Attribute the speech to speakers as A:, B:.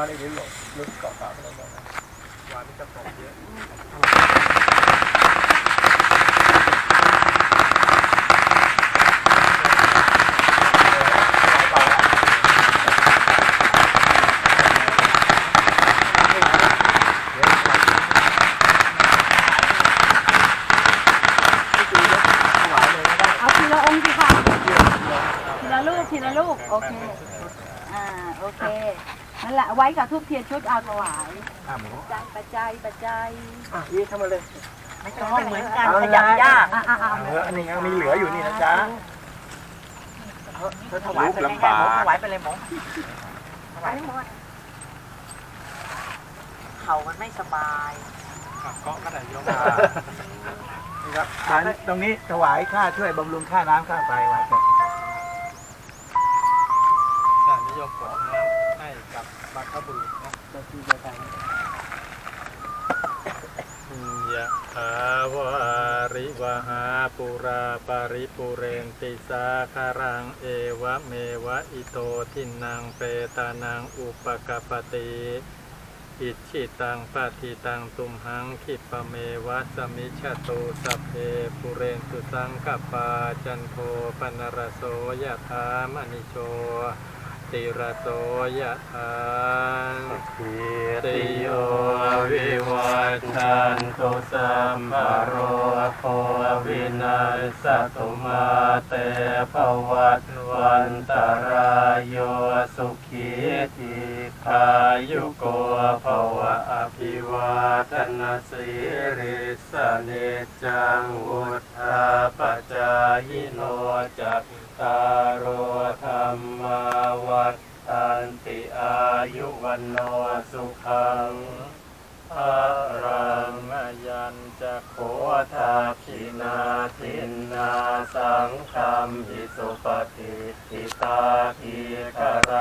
A: านี่หลุดหลุดเกาะเกาะไปแล้วนะ
B: วานนี่จะตกเยอะ
C: เอาทีละองค์สิค่ะ ทีละลูก ทีละลูก โอเค อ่า โอเค นั่นแหละไว้กับทุกเทียนชุดเอาถวาย
A: อะหมู
C: ปัจจัยปัจจัยปัจจัย
A: อะยี่ทำมาเลย
C: ไม่ต้องเหมือนกันขยับยากอะอะอะ
A: เอออันนี้ยังมีเหลืออยู่นี่นะจ๊ะ
D: เธอถวายไปเลยแม่หมถวายไปเลยหมถวายหมดเขามันไม่สบาย
B: ขับเกาะก็ได้ยก
A: นี่ครับอันตรงนี้ถวายค่าช่วยบำรุงค่าน้ำค่าไฟไว้ก่อน
B: ได้นิยมกรอกน้ำให้ กับบรรพบุรุษนะยะถาวาริวหาปุราปาริปุเรนติสาคารังเอวะเมวะอิโตทินังเปตานังอุปกปปติอิชิตังปฏิตังตุมหังคิปะเมวะสมิชตุสัพเพปุเรนตุสังกปาจันโทปนรโสยะถามณิโช ติระโสยะถาติโยวิวัชชันตุสัมภโรโควินัสสตุมาเตภวัตวันตรายโยสุขีทีขายุโกภวะอภิวาทนาสิริสเนจังวุธาปจายโนจัตตารโอธรรมาวัฏตันติอายุวันโนสุขังพรังอายันจะโคทาคินาทินนาสังคมหิสุปฏิทิตาทีกระ